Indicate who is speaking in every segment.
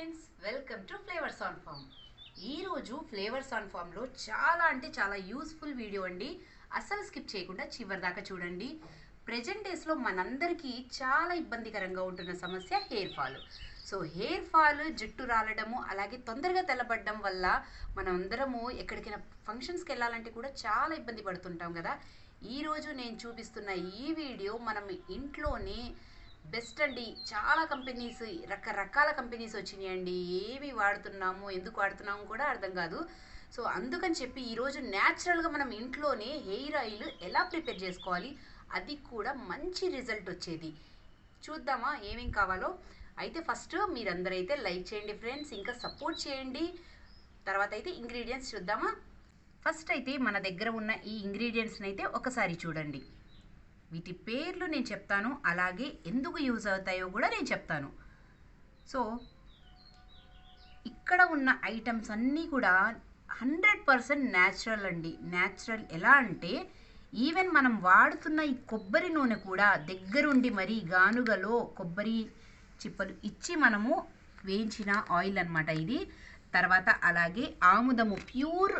Speaker 1: Friends welcome to flavours on farm ఈరోజు flavours on ఫామ్లో చాలా అంటే చాలా యూస్ఫుల్ వీడియో అండి. అస్సలు స్కిప్ చేయకుండా చివరి దాకా చూడండి. ప్రజెంట్ డేస్లో మనందరికీ చాలా ఇబ్బందికరంగా ఉంటున్న సమస్య hair fall so hair fall జుట్టు రాలడము అలాగే తొందరగా తెల్లబడడం వల్ల మనం అందరము ఎక్కడికైనా ఫంక్షన్స్కి వెళ్ళాలంటే కూడా చాలా ఇబ్బంది పడుతుంటాం కదా. ఈరోజు నేను చూపిస్తున్న ఈ వీడియో మనం ఇంట్లోనే బెస్ట్ అండి. చాలా కంపెనీస్ రకరకాల కంపెనీస్ వచ్చినాయండి. ఏవి వాడుతున్నాము ఎందుకు వాడుతున్నాము కూడా అర్థం కాదు. సో అందుకని చెప్పి ఈరోజు న్యాచురల్గా మనం ఇంట్లోనే హెయిర్ ఆయిల్ ఎలా ప్రిపేర్ చేసుకోవాలి అది కూడా మంచి రిజల్ట్ వచ్చేది. చూద్దామా ఏమేం కావాలో. అయితే ఫస్ట్ మీరందరైతే లైక్ చేయండి ఫ్రెండ్స్ ఇంకా సపోర్ట్ చేయండి. తర్వాత అయితే ఇంగ్రీడియంట్స్ చూద్దామా. ఫస్ట్ అయితే మన దగ్గర ఉన్న ఈ ఇంగ్రీడియంట్స్ని అయితే ఒకసారి చూడండి. వీటి పేర్లు నేను చెప్తాను అలాగే ఎందుకు యూజ్ అవుతాయో కూడా నేను చెప్తాను. సో ఇక్కడ ఉన్న ఐటమ్స్ అన్నీ కూడా హండ్రెడ్ పర్సెంట్ న్యాచురల్ అండి. న్యాచురల్ ఎలా అంటే ఈవెన్ మనం వాడుతున్న ఈ కొబ్బరి నూనె కూడా దగ్గరుండి మరీ గానుగలో కొబ్బరి చిప్పలు ఇచ్చి మనము వేయించిన ఆయిల్ అన్నమాట ఇది. తర్వాత అలాగే ఆముదము ప్యూర్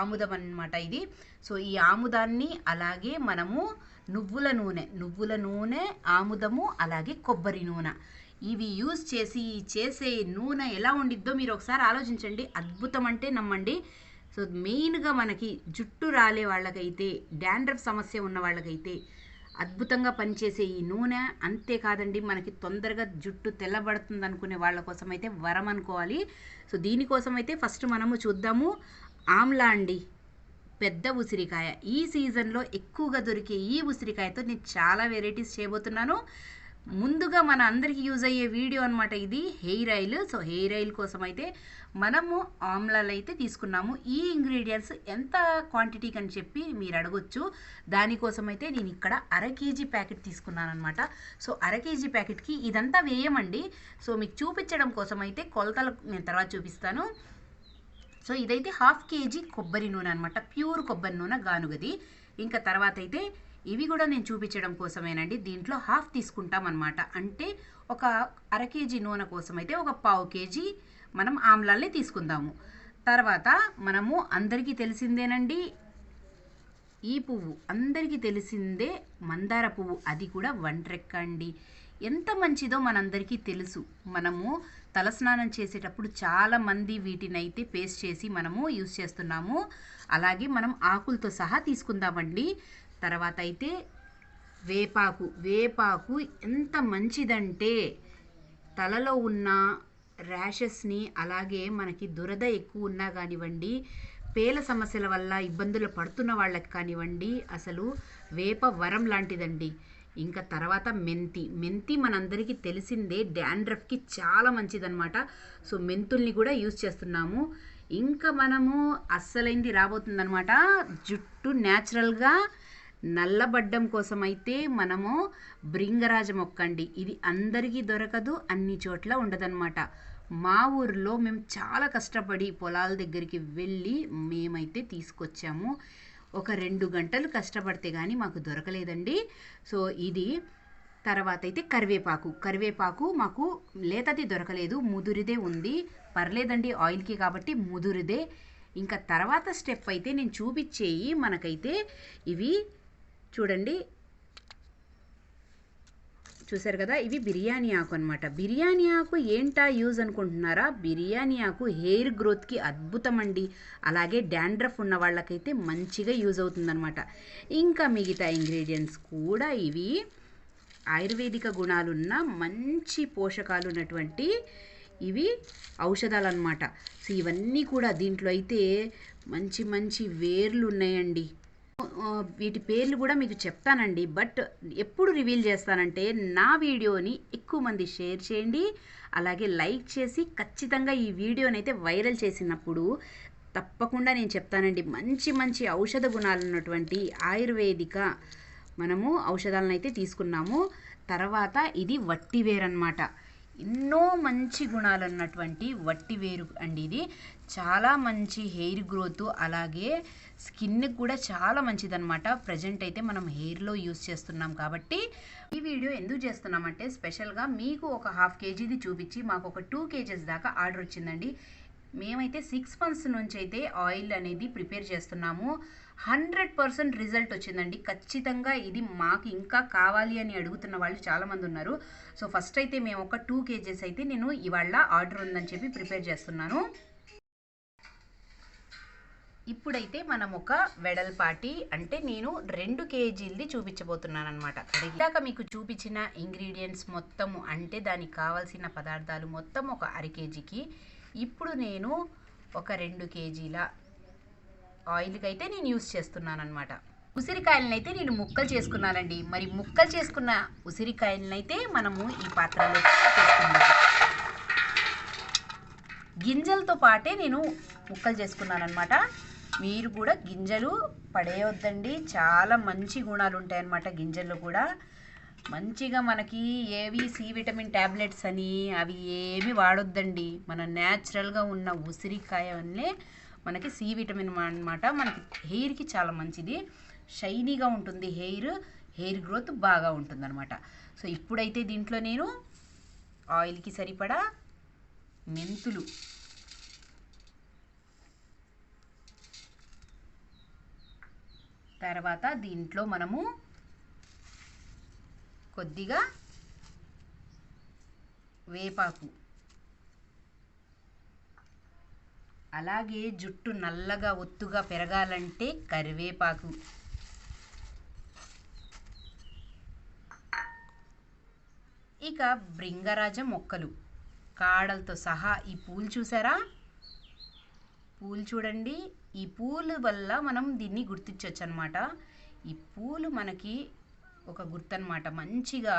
Speaker 1: ఆముదం అన్నమాట ఇది. సో ఈ ఆముదాన్ని అలాగే మనము నువ్వుల నూనె నువ్వుల నూనె ఆముదము అలాగే కొబ్బరి నూనె. ఇవి యూజ్ చేసి చేసే నూనె ఎలా ఉండిద్దో మీరు ఒకసారి ఆలోచించండి. అద్భుతం అంటే నమ్మండి. సో మెయిన్గా మనకి జుట్టు రాలే వాళ్ళకైతే డాండ్రఫ్ సమస్య ఉన్న వాళ్ళకైతే అద్భుతంగా పనిచేసే ఈ నూనె. అంతేకాదండి మనకి తొందరగా జుట్టు తెల్లబడుతుంది అనుకునే వాళ్ళ కోసం అయితే వరం అనుకోవాలి సో దీనికోసం అయితే ఫస్ట్ మనము చూద్దాము. ఆమ్లా అండి. పెద్ద ఉసిరికాయ. ఈ సీజన్లో ఎక్కువగా దొరికే ఈ ఉసిరికాయతో నేను చాలా వెరైటీస్ చేయబోతున్నాను. ముందుగా మన అందరికీ యూజ్ అయ్యే వీడియో అనమాట ఇది hair oil. So hair oil కోసం అయితే మనము ఆమ్లాలు అయితే తీసుకున్నాము. ఈ ఇంగ్రీడియంట్స్ ఎంత క్వాంటిటీకి అని చెప్పి మీరు అడగొచ్చు. దానికోసం అయితే నేను ఇక్కడ అర కేజీ ప్యాకెట్ తీసుకున్నాను అనమాట సో అర కేజీ ప్యాకెట్కి ఇదంతా వేయమండి. సో మీకు చూపించడం కోసం అయితే కొలతలు నేను తర్వాత చూపిస్తాను. సో ఇదైతే హాఫ్ కేజీ కొబ్బరి నూనె అనమాట ప్యూర్ కొబ్బరి నూనె గానుగది. ఇంకా తర్వాత అయితే ఇవి కూడా నేను చూపించడం కోసమేనండి. దీంట్లో హాఫ్ తీసుకుంటాం అనమాట అంటే ఒక అర కేజీ నూనె కోసం అయితే ఒక పావు కేజీ మనం ఆమ్లాల్ని తీసుకుందాము. తర్వాత మనము అందరికీ తెలిసిందేనండి ఈ పువ్వు అందరికీ తెలిసిందే మందార పువ్వు. అది కూడా వంట్రెక్క అండి ఎంత మంచిదో మనందరికీ తెలుసు. మనము తలస్నానం చేసేటప్పుడు చాలామంది వీటినైతే పేస్ట్ చేసి మనము యూస్ చేస్తున్నాము. అలాగే మనం ఆకులతో సహా తీసుకుందామండి. తర్వాత అయితే వేపాకు. వేపాకు ఎంత మంచిదంటే తలలో ఉన్న ర్యాషెస్ని అలాగే మనకి దురద ఎక్కువ ఉన్నా కానివ్వండి పేల సమస్యల వల్ల ఇబ్బందులు పడుతున్న వాళ్ళకి కానివ్వండి అసలు వేప వరం లాంటిదండి. ఇంకా తర్వాత మెంతి. మెంతి మనందరికీ తెలిసిందే డాండ్రఫ్కి చాలా మంచిదన్నమాట. సో మెంతుల్ని కూడా యూజ్ చేస్తున్నాము. ఇంకా మనము అస్సలైంది రాబోతుందనమాట జుట్టు న్యాచురల్గా నల్లబడ్డం కోసం అయితే మనము భృంగరాజ మొక్క అండి. ఇది అందరికీ దొరకదు అన్ని చోట్ల ఉండదన్నమాట. మా ఊరిలో మేము చాలా కష్టపడి పొలాల దగ్గరికి వెళ్ళి మేమైతే తీసుకొచ్చాము. ఒక రెండు గంటలు కష్టపడితే కానీ మాకు దొరకలేదండి. సో ఇది తర్వాత అయితే కరివేపాకు. కరివేపాకు మాకు లేతది దొరకలేదు ముదురిదే ఉంది. పర్లేదండి ఆయిల్కి కాబట్టి ముదురిదే. ఇంకా తర్వాత స్టెప్ అయితే నేను చూపించేయి. మనకైతే ఇవి చూడండి చూసారు కదా ఇవి బిర్యానీ ఆకు అనమాట బిర్యానీ ఆకు ఏంటా యూజ్ అనుకుంటున్నారా? బిర్యానీ ఆకు హెయిర్ గ్రోత్కి అద్భుతం అండి. అలాగే డాండ్రఫ్ ఉన్న వాళ్ళకైతే మంచిగా యూజ్ అవుతుందనమాట ఇంకా మిగతా ఇంగ్రీడియంట్స్ కూడా ఇవి. ఆయుర్వేదిక గుణాలున్న మంచి పోషకాలు ఉన్నటువంటి ఇవి ఔషధాలు అనమాట సో ఇవన్నీ కూడా దీంట్లో అయితే మంచి మంచి వేర్లు ఉన్నాయండి. వీటి పేర్లు కూడా మీకు చెప్తానండి. బట్ ఎప్పుడు రివీల్ చేస్తానంటే నా వీడియోని ఎక్కువ మంది షేర్ చేయండి. అలాగే లైక్ చేసి ఖచ్చితంగా ఈ వీడియోని అయితే వైరల్ చేసినప్పుడు తప్పకుండా నేను చెప్తానండి. మంచి మంచి ఔషధ గుణాలు ఉన్నటువంటి ఆయుర్వేదిక మనము ఔషధాలను అయితే తీసుకున్నాము. తర్వాత ఇది వట్టివేర్ అనమాట ఎన్నో మంచి గుణాలు ఉన్నటువంటి వట్టి వేరు అండి ఇది. చాలా మంచి హెయిర్ గ్రోత్ అలాగే స్కిన్ కూడా చాలా మంచిదన్నమాట. ప్రజెంట్ అయితే మనం హెయిర్లో యూస్ చేస్తున్నాం కాబట్టి ఈ వీడియో ఎందుకు చేస్తున్నామంటే స్పెషల్గా మీకు ఒక హాఫ్ కేజీది చూపించి మాకు ఒక టూ కేజెస్ దాకా ఆర్డర్ వచ్చిందండి. మేమైతే సిక్స్ మంత్స్ నుంచి అయితే ఆయిల్ అనేది ప్రిపేర్ చేస్తున్నాము. హండ్రెడ్ పర్సెంట్ రిజల్ట్ వచ్చిందండి. ఖచ్చితంగా ఇది మాకు ఇంకా కావాలి అని అడుగుతున్న వాళ్ళు చాలామంది ఉన్నారు. సో ఫస్ట్ అయితే మేము ఒక టూ కేజెస్ అయితే నేను ఇవాళ ఆర్డర్ ఉందని చెప్పి ప్రిపేర్ చేస్తున్నాను. ఇప్పుడైతే మనం ఒక వెడల్పాటి అంటే నేను రెండు కేజీలది చూపించబోతున్నాను అనమాట ఇందాక మీకు చూపించిన ఇంగ్రీడియంట్స్ మొత్తము అంటే దానికి కావాల్సిన పదార్థాలు మొత్తం ఒక అర కేజీకి. ఇప్పుడు నేను ఒక రెండు కేజీల ఆయిల్కి అయితే నేను యూస్ చేస్తున్నాను అనమాట ఉసిరికాయలనైతే నేను ముక్కలు చేసుకున్నానండి. మరి ముక్కలు చేసుకున్న ఉసిరికాయలనైతే మనము ఈ పాత్రలో చేసుకున్నాము గింజలతో పాటే నేను ముక్కలు చేసుకున్నాను అనమాట మీరు కూడా గింజలు పడేయొద్దండి. చాలా మంచి గుణాలు ఉంటాయన్నమాట గింజల్లో కూడా. మంచిగా మనకి ఏవి సి విటమిన్ ట్యాబ్లెట్స్ అని అవి ఏమి వాడొద్దండి. మన న్యాచురల్గా ఉన్న ఉసిరికాయ వల్లే మనకి సి విటమిన్ అనమాట మనకి హెయిర్కి చాలా మంచిది. షైనీగా ఉంటుంది హెయిర్ హెయిర్ గ్రోత్ బాగా ఉంటుంది అనమాట సో ఇప్పుడైతే దీంట్లో నేను ఆయిల్కి సరిపడా మెంతులు. తర్వాత దీంట్లో మనము కొద్దిగా వేపాకు. అలాగే జుట్టు నల్లగా ఒత్తుగా పెరగాలంటే కరివేపాకు. ఇక భృంగరాజ మొక్కలు. కాడలతో సహా ఈ పూలు చూసారా? పూలు చూడండి. ఈ పూలు వల్ల మనం దీన్ని గుర్తించవచ్చు అనమాట ఈ పూలు మనకి ఒక గుర్తు అనమాట మంచిగా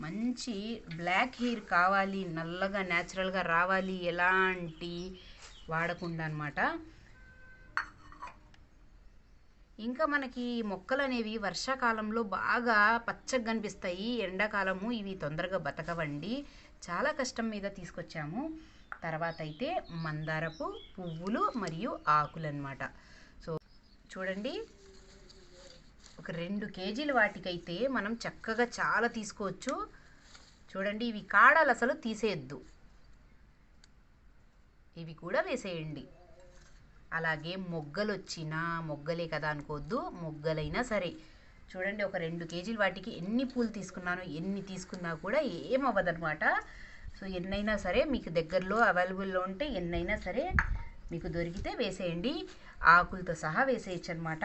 Speaker 1: మంచి బ్లాక్ హెయిర్ కావాలి నల్లగా న్యాచురల్గా రావాలి ఎలాంటి వాడకుండా అనమాట ఇంకా మనకి మొక్కలు అనేవి వర్షాకాలంలో బాగా పచ్చగా కనిపిస్తాయి ఎండాకాలము ఇవి తొందరగా బతకవండి. చాలా కష్టం మీద తీసుకొచ్చాము. తర్వాత అయితే మందారపు పువ్వులు మరియు ఆకులు అనమాట సో చూడండి. ఒక రెండు కేజీల వాటికైతే మనం చక్కగా చాలా తీసుకోవచ్చు. చూడండి ఇవి కాడలు అసలు తీసేయద్దు. ఇవి కూడా వేసేయండి. అలాగే మొగ్గలు వచ్చినా మొగ్గలే కదా అనుకోవద్దు మొగ్గలైనా సరే. చూడండి ఒక రెండు కేజీలు వాటికి ఎన్ని పూలు తీసుకున్నాను ఎన్ని తీసుకున్నా కూడా ఏమవ్వదనమాట సో ఎన్నైనా సరే మీకు దగ్గరలో అవైలబుల్లో ఉంటే ఎన్నైనా సరే మీకు దొరికితే వేసేయండి. ఆకులతో సహా వేసేయచ్చు అనమాట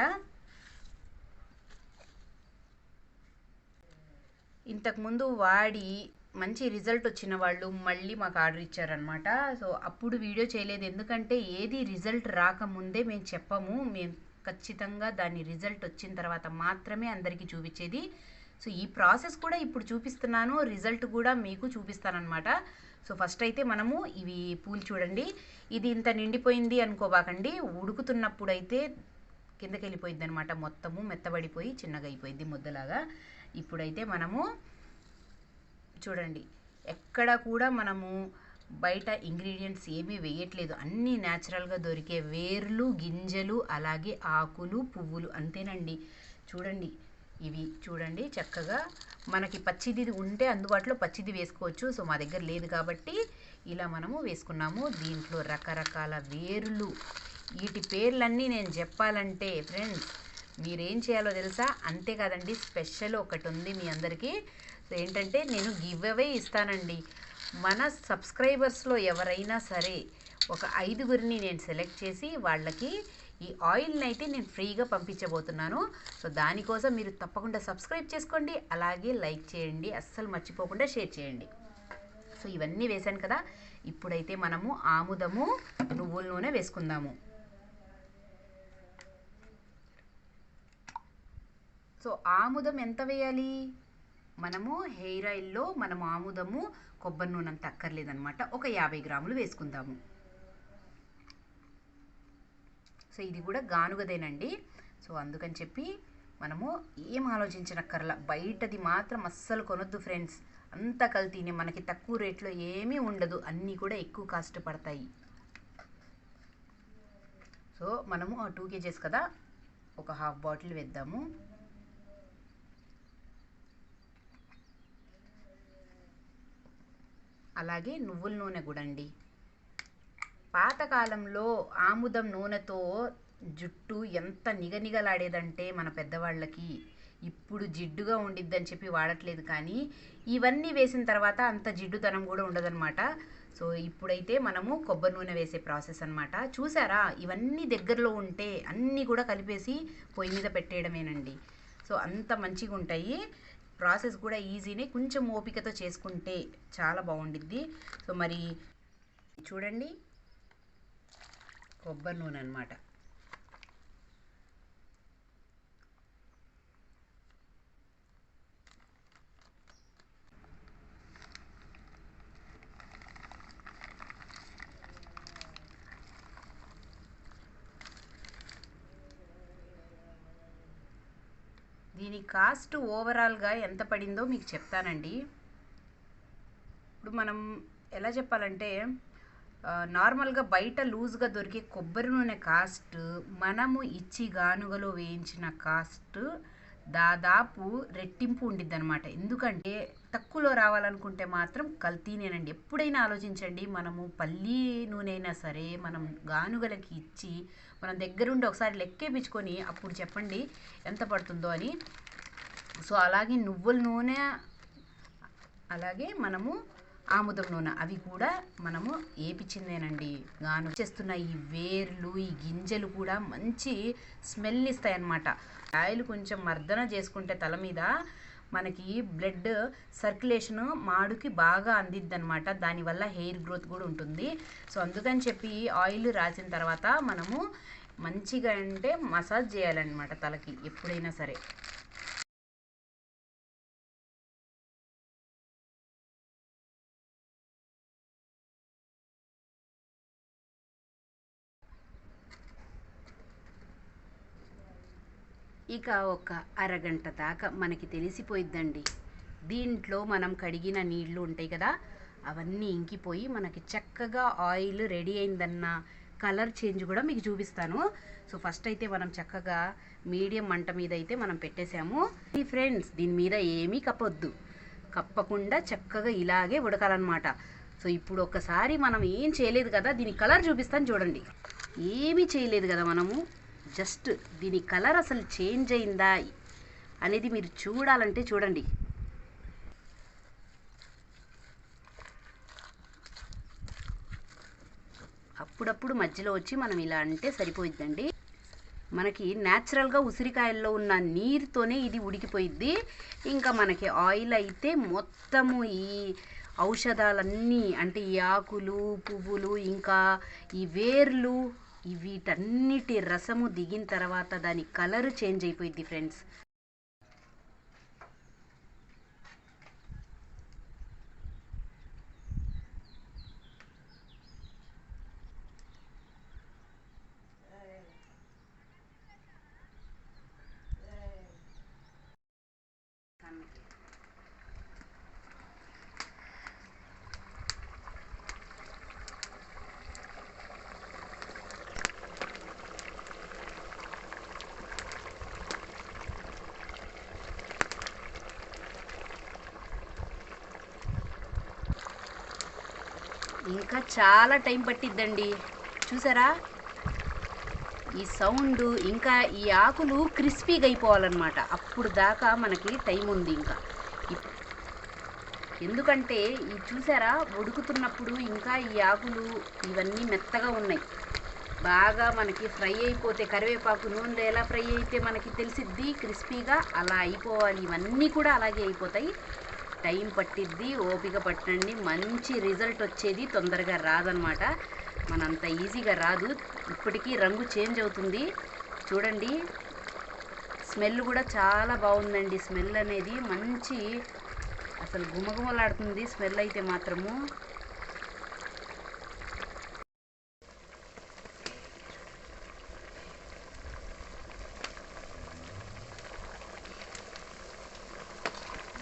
Speaker 1: ఇంతకుముందు వాడి మంచి రిజల్ట్ వచ్చిన వాళ్ళు మళ్ళీ మాకు ఆర్డర్ ఇచ్చారనమాట సో అప్పుడు వీడియో చేయలేదు. ఎందుకంటే ఏది రిజల్ట్ రాకముందే మేము చెప్పము. మేము ఖచ్చితంగా దాని రిజల్ట్ వచ్చిన తర్వాత మాత్రమే అందరికీ చూపించేది. సో ఈ ప్రాసెస్ కూడా ఇప్పుడు చూపిస్తున్నాను. రిజల్ట్ కూడా మీకు చూపిస్తానమాట సో ఫస్ట్ అయితే మనము ఇవి పూలు చూడండి. ఇది ఇంత నిండిపోయింది అనుకోబాకండి. ఉడుకుతున్నప్పుడు అయితే కిందకి వెళ్ళిపోయింది అనమాట మొత్తము మెత్తబడిపోయి చిన్నగా అయిపోయింది ముద్దలాగా. ఇప్పుడైతే మనము చూడండి ఎక్కడ కూడా మనము బయట ఇంగ్రీడియంట్స్ ఏమీ వేయట్లేదు. అన్నీ న్యాచురల్గా దొరికే వేర్లు గింజలు అలాగే ఆకులు పువ్వులు అంతేనండి. చూడండి ఇవి చూడండి చక్కగా మనకి పచ్చిది ఉంటే అందుబాటులో పచ్చిది వేసుకోవచ్చు. సో మా దగ్గర లేదు కాబట్టి ఇలా మనము వేసుకున్నాము. దీంట్లో రకరకాల వేర్లు. వీటి పేర్లన్నీ నేను చెప్పాలంటే ఫ్రెండ్స్ మీరేం చేయాలో తెలుసా? అంతే కాదండి స్పెషల్ ఒకటి ఉంది మీ అందరికీ. ఏంటంటే నేను గివ్ అవే ఇస్తానండి. మన సబ్స్క్రైబర్స్లో ఎవరైనా సరే ఒక ఐదుగురిని నేను సెలెక్ట్ చేసి వాళ్ళకి ఈ ఆయిల్ని అయితే నేను ఫ్రీగా పంపించబోతున్నాను. సో దానికోసం మీరు తప్పకుండా సబ్స్క్రైబ్ చేసుకోండి. అలాగే లైక్ చేయండి. అస్సలు మర్చిపోకుండా షేర్ చేయండి. సో ఇవన్నీ వేశాను కదా. ఇప్పుడైతే మనము ఆముదము నువ్వుల నూనె వేసుకుందాము. సో ఆముదం ఎంత వేయాలి? మనము హెయిర్ ఆయిల్లో మనము ఆముదము కొబ్బరి నూనె అంత అక్కర్లేదనమాట ఒక యాభై గ్రాములు వేసుకుందాము. సో ఇది కూడా గానుగదేనండి. సో అందుకని చెప్పి మనము ఏం ఆలోచించనక్కర్లా. బయటది మాత్రం అస్సలు కొనొద్దు ఫ్రెండ్స్. అంత కల్తీనే. మనకి తక్కువ రేట్లో ఏమీ ఉండదు. అన్నీ కూడా ఎక్కువ కాస్ట్ పడతాయి. సో మనము టూ కేజెస్ కదా ఒక హాఫ్ బాటిల్ వేద్దాము. అలాగే నువ్వుల నూనె కూడా అండి పాతకాలంలో ఆముదం నూనెతో జుట్టు ఎంత నిగనిగలాడేదంటే మన పెద్దవాళ్ళకి ఇప్పుడు జిడ్డుగా ఉండిద్దని చెప్పి వాడట్లేదు కానీ ఇవన్నీ వేసిన తర్వాత అంత జిడ్డుతనం కూడా ఉండదన్నమాట. సో ఇప్పుడైతే మనము కొబ్బరి నూనె వేసే ప్రాసెస్ అనమాట చూసారా? ఇవన్నీ దగ్గరలో ఉంటే అన్నీ కూడా కలిపేసి పొయ్యి మీద పెట్టేయడమేనండి. సో అంత మంచిగా ఉంటాయి ప్రాసెస్ కూడా ఈజీనే కొంచెం ఓపికతో చేసుకుంటే చాలా బాగుండిద్ది. సో మరి చూడండి. కొబ్బరి నూనె అనమాట దీని కాస్ట్ ఓవరాల్గా ఎంత పడిందో మీకు చెప్తానండి. ఇప్పుడు మనం ఎలా చెప్పాలంటే నార్మల్గా బయట లూజ్గా దొరికే కొబ్బరి నూనె కాస్ట్ మనము ఇచ్చి గానుగలో వేయించిన కాస్ట్ దాదాపు రెట్టింపు ఉండిద్ది అనమాట ఎందుకంటే తక్కువలో రావాలనుకుంటే మాత్రం కల్తీనేనండి. ఎప్పుడైనా ఆలోచించండి మనము పల్లి నూనె అయినా సరే మనం గానుగలకి ఇచ్చి మనం దగ్గరుండి ఒకసారి లెక్కేపించుకొని అప్పుడు చెప్పండి ఎంత పడుతుందో అని. సో అలాగే నువ్వుల నూనె అలాగే మనము ఆముదం నూనె. అవి కూడా మనము ఏపిచ్చిందేనండి. గాను చేస్తున్న ఈ వేర్లు ఈ గింజలు కూడా మంచి స్మెల్ ఇస్తాయి అన్నమాట ఆయిల్ కొంచెం మర్దన చేసుకుంటే తల మీద మనకి బ్లడ్ సర్క్యులేషన్ మాడుకి బాగా అందిద్ది అనమాట దానివల్ల హెయిర్ గ్రోత్ కూడా ఉంటుంది. సో అందుకని చెప్పి ఆయిల్ రాసిన తర్వాత మనము మంచిగా అంటే మసాజ్ చేయాలన్నమాట తలకి ఎప్పుడైనా సరే. ఇక ఒక అరగంట దాకా మనకి తెలిసిపోయిద్దండి. దీంట్లో మనం కడిగిన నీళ్ళు ఉంటాయి కదా అవన్నీ ఇంకిపోయి మనకి చక్కగా ఆయిల్ రెడీ అయిందన్న కలర్ చేంజ్ కూడా మీకు చూపిస్తాను. సో ఫస్ట్ అయితే మనం చక్కగా మీడియం మంట మీద అయితే మనం పెట్టేశాము. ఈ ఫ్రెండ్స్ దీని మీద ఏమీ కప్పొద్దు. కప్పకుండా చక్కగా ఇలాగే ఉడకాలన్నమాట. సో ఇప్పుడు ఒక్కసారి మనం ఏం చేయలేదు కదా దీని కలర్ చూపిస్తాను చూడండి. ఏమీ చేయలేదు కదా మనము. జస్ట్ దీని కలర్ అసలు చేంజ్ అయిందా అనేది మీరు చూడాలంటే చూడండి. అప్పుడప్పుడు మధ్యలో వచ్చి మనం ఇలా అంటే సరిపోయిద్దండి. మనకి న్యాచురల్గా ఉసిరికాయల్లో ఉన్న నీరుతోనే ఇది ఉడికిపోయిద్ది. ఇంకా మనకి ఆయిల్ అయితే మొత్తము ఈ ఔషధాలన్నీ అంటే ఈ ఆకులు పువ్వులు ఇంకా ఈ వేర్లు వీటన్నిటి రసము దిగిన తర్వాత దాని కలర్ చేంజ్ అయిపోయింది ఫ్రెండ్స్ ఇంకా చాలా టైం పట్టిద్దండి. చూసారా? ఈ సౌండ్ ఇంకా ఈ ఆకులు క్రిస్పీగా అయిపోవాలన్నమాట. అప్పుడు దాకా మనకి టైం ఉంది ఇంకా. ఎందుకంటే ఈ చూసారా? ఉడుకుతున్నప్పుడు ఇంకా ఈ ఆకులు ఇవన్నీ మెత్తగా ఉన్నాయి. బాగా మనకి ఫ్రై అయిపోతే కరివేపాకు నూనెలో ఎలా ఫ్రై అయితే మనకి తెలిసిద్ది? క్రిస్పీగా అలా అయిపోవాలి. ఇవన్నీ కూడా అలాగే అయిపోతాయి. టైం పట్టిద్ది ఓపిక పట్టండి. మంచి రిజల్ట్ వచ్చేది తొందరగా రాదనమాట మనంత ఈజీగా రాదు. ఇప్పటికీ రంగు చేంజ్ అవుతుంది. చూడండి. స్మెల్ కూడా చాలా బాగుందండి. స్మెల్ అనేది మంచి అసలు గుమగుమలాడుతుంది స్మెల్ అయితే మాత్రము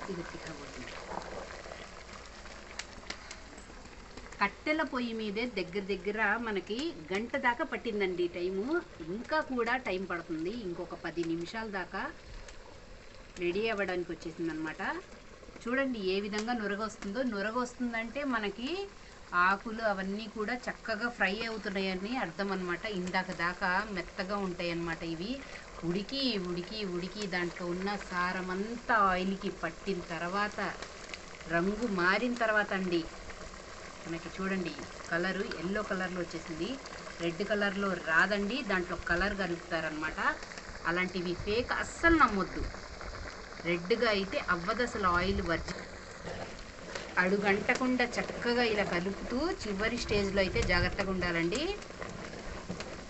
Speaker 1: ఇది తిరగబోతుంది కట్టెల పొయ్యి మీదే దగ్గర దగ్గర మనకి గంట దాకా పట్టిందండి టైము. ఇంకా కూడా టైం పడుతుంది. ఇంకొక పది నిమిషాల దాకా రెడీ అవ్వడానికి వచ్చేసింది అనమాట చూడండి ఏ విధంగా నురగ వస్తుందో నురగ వస్తుందంటే మనకి ఆకులు అవన్నీ కూడా చక్కగా ఫ్రై అవుతున్నాయని అర్థం అనమాట ఇందాక దాకా మెత్తగా ఉంటాయి అన్నమాట ఇవి. ఉడికి ఉడికి ఉడికి దాంట్లో ఉన్న సారమంతా ఆయిల్కి పట్టిన తర్వాత రంగు మారిన తర్వాత అండి మనకి చూడండి కలరు ఎల్లో కలర్లో వచ్చేసింది. రెడ్ కలర్లో రాదండి దాంట్లో కలర్ కలుపుతారనమాట అలాంటివి ఫేక్ అస్సలు నమ్మొద్దు. రెడ్గా అయితే అవ్వదు అసలు ఆయిల్ వర్జి. అడుగంటకుండా చక్కగా ఇలా కలుపుతూ చివరి స్టేజ్లో అయితే జాగ్రత్తగా ఉండాలండి.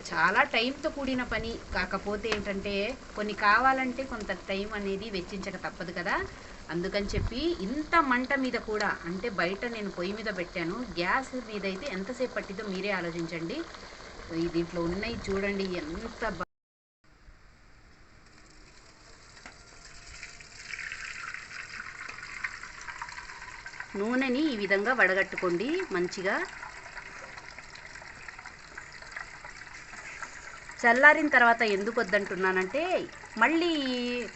Speaker 1: చాలా టైంతో కూడిన పని. కాకపోతే ఏంటంటే కొన్ని కావాలంటే కొంత టైం అనేది వెచ్చించక తప్పదు కదా. అందుకని చెప్పి ఇంత మంట మీద కూడా అంటే బయట నేను పొయ్యి మీద పెట్టాను. గ్యాస్ మీద అయితే ఎంతసేపు పట్టిందో మీరే ఆలోచించండి. దీంట్లో ఉన్నాయి చూడండి ఎంత నూనెని ఈ విధంగా వడగట్టుకోండి మంచిగా. చల్లారిన తర్వాత ఎందుకు వద్దంటున్నానంటే మళ్ళీ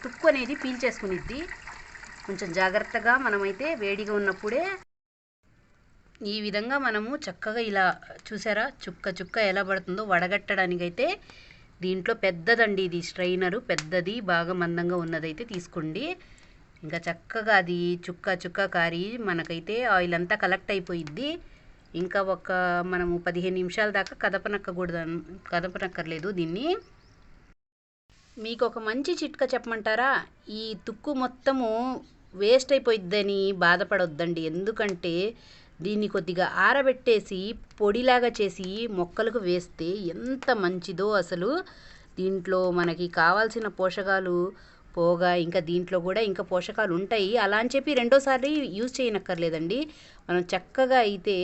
Speaker 1: తుక్కు అనేది పీల్చేసుకునిద్ది. కొంచెం జాగ్రత్తగా మనమైతే వేడిగా ఉన్నప్పుడే ఈ విధంగా మనము చక్కగా ఇలా చూసారా? చుక్క చుక్క ఎలా పడుతుందో వడగట్టడానికైతే దీంట్లో పెద్దదండి ఇది. స్ట్రైనరు పెద్దది బాగా మందంగా ఉన్నదైతే తీసుకోండి. ఇంకా చక్కగా అది చుక్క చుక్క కారి మనకైతే ఆయిల్ అంతా కలెక్ట్ అయిపోయిద్ది. ఇంకా ఒక మనము పదిహేను నిమిషాల దాకా కదపనక్కకూడదు కదపనక్కర్లేదు దీన్ని. మీకు ఒక మంచి చిట్కా చెప్పమంటారా? ఈ తుక్కు మొత్తము వేస్ట్ అయిపోయిద్దని బాధపడొద్దండి. ఎందుకంటే దీన్ని కొద్దిగా ఆరబెట్టేసి పొడిలాగా చేసి మొక్కలకు వేస్తే ఎంత మంచిదో అసలు. దీంట్లో మనకి కావాల్సిన పోషకాలు పోగా ఇంకా దీంట్లో కూడా ఇంకా పోషకాలు ఉంటాయి. అలా అని చెప్పి రెండోసారి యూజ్ చేయనక్కర్లేదండి. మనం చక్కగా అయితే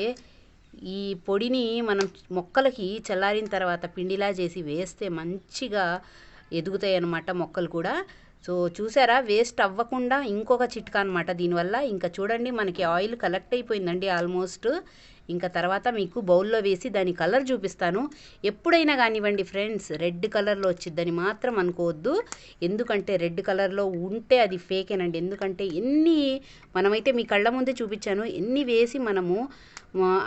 Speaker 1: ఈ పొడిని మనం మొక్కలకి చల్లారిన తర్వాత పిండిలా చేసి వేస్తే మంచిగా ఎదుగుతాయి అన్నమాట మొక్కలు కూడా. సో చూసారా? వేస్ట్ అవ్వకుండా ఇంకొక చిట్కా అనమాట దీనివల్ల. ఇంకా చూడండి మనకి ఆయిల్ కలెక్ట్ అయిపోయిందండి ఆల్మోస్ట్. ఇంకా తర్వాత మీకు బౌల్లో వేసి దాని కలర్ చూపిస్తాను. ఎప్పుడైనా కానివ్వండి ఫ్రెండ్స్ రెడ్ కలర్లో వచ్చిద్దని మాత్రం అనుకోవద్దు. ఎందుకంటే రెడ్ కలర్లో ఉంటే అది ఫేకేనండి. ఎందుకంటే ఎన్ని మనమైతే మీ కళ్ళ ముందే చూపించాను. ఎన్ని వేసి మనము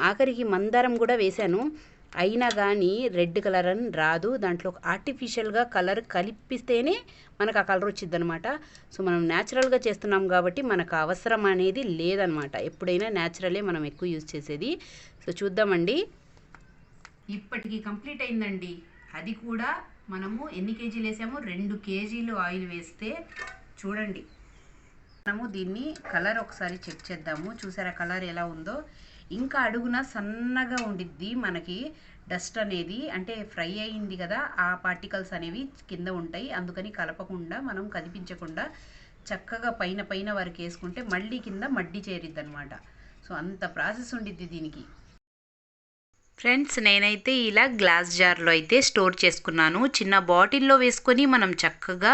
Speaker 1: ఆఖరికి మందారం కూడా వేశాను. అయినా కానీ రెడ్ కలర్ అని రాదు. దాంట్లో ఆర్టిఫిషియల్గా కలర్ కలిపిస్తేనే మనకు ఆ కలర్ వచ్చింది అనమాట సో మనం న్యాచురల్గా చేస్తున్నాం కాబట్టి మనకు అవసరం అనేది లేదనమాట ఎప్పుడైనా న్యాచురలే మనం ఎక్కువ యూజ్ చేసేది. సో చూద్దామండి. ఇప్పటికి కంప్లీట్ అయిందండి. అది కూడా మనము ఎన్ని కేజీలు వేసామో రెండు కేజీలు ఆయిల్ వేస్తే చూడండి. మనము దీన్ని కలర్ ఒకసారి చెక్ చేద్దాము. చూసారా కలర్ ఎలా ఉందో? ఇంకా అడుగున సన్నగా ఉండిద్ది మనకి డస్ట్ అనేది. అంటే ఫ్రై అయింది కదా ఆ పార్టికల్స్ అనేవి కింద ఉంటాయి. అందుకని కలపకుండా మనం కదిపించకుండా చక్కగా పైన పైన వరకు వేసుకుంటే మళ్ళీ కింద మడ్డి చేరిద్ది అనమాట సో అంత ప్రాసెస్ ఉండిద్ది దీనికి. ఫ్రెండ్స్ నేనైతే ఇలా గ్లాస్ జార్లో అయితే స్టోర్ చేసుకున్నాను. చిన్న బాటిల్లో వేసుకొని మనం చక్కగా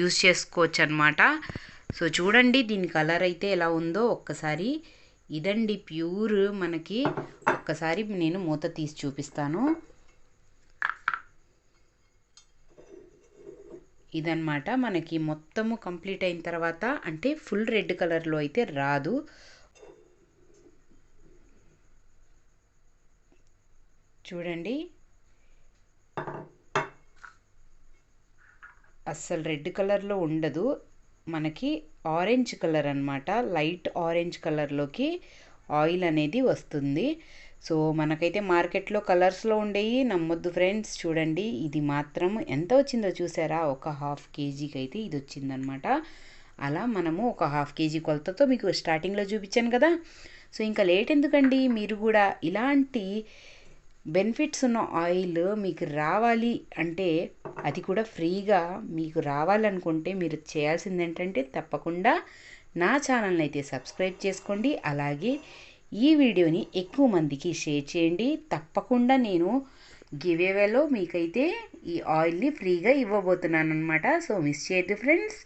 Speaker 1: యూస్ చేసుకోవచ్చు అనమాట సో చూడండి దీని కలర్ అయితే ఎలా ఉందో ఒక్కసారి. ఇదండి ప్యూర్ మనకి. ఒక్కసారి నేను మూత తీసి చూపిస్తాను. ఇదన్నమాట మనకి మొత్తము కంప్లీట్ అయిన తర్వాత అంటే ఫుల్ రెడ్ కలర్లో అయితే రాదు. చూడండి. అస్సలు రెడ్ కలర్లో ఉండదు. మనకి ఆరెంజ్ కలర్ అన్నమాట. లైట్ ఆరెంజ్ కలర్లోకి ఆయిల్ అనేది వస్తుంది. సో మనకైతే మార్కెట్లో కలర్స్లో ఉండేవి నమ్మొద్దు ఫ్రెండ్స్. చూడండి ఇది మాత్రం ఎంత వచ్చిందో చూసారా? ఒక హాఫ్ కేజీకి అయితే ఇది వచ్చిందనమాట అలా మనము ఒక హాఫ్ కేజీ కొలతతో మీకు స్టార్టింగ్లో చూపించాను కదా. సో ఇంకా లేట్ ఎందుకండి? మీరు కూడా ఇలాంటి బెనిఫిట్స్ ఉన్న ఆయిల్ మీకు రావాలి అంటే అది కూడా ఫ్రీగా మీకు రావాలనుకుంటే మీరు చేయాల్సింది ఏంటంటే తప్పకుండా నా ఛానల్ని అయితే సబ్స్క్రైబ్ చేసుకోండి. అలాగే ఈ వీడియోని ఎక్కువ మందికి షేర్ చేయండి. తప్పకుండా నేను గివేవేలో మీకైతే ఈ ఆయిల్ని ఫ్రీగా ఇవ్వబోతున్నాను అనమాట సో మిస్ చేయద్దు ఫ్రెండ్స్.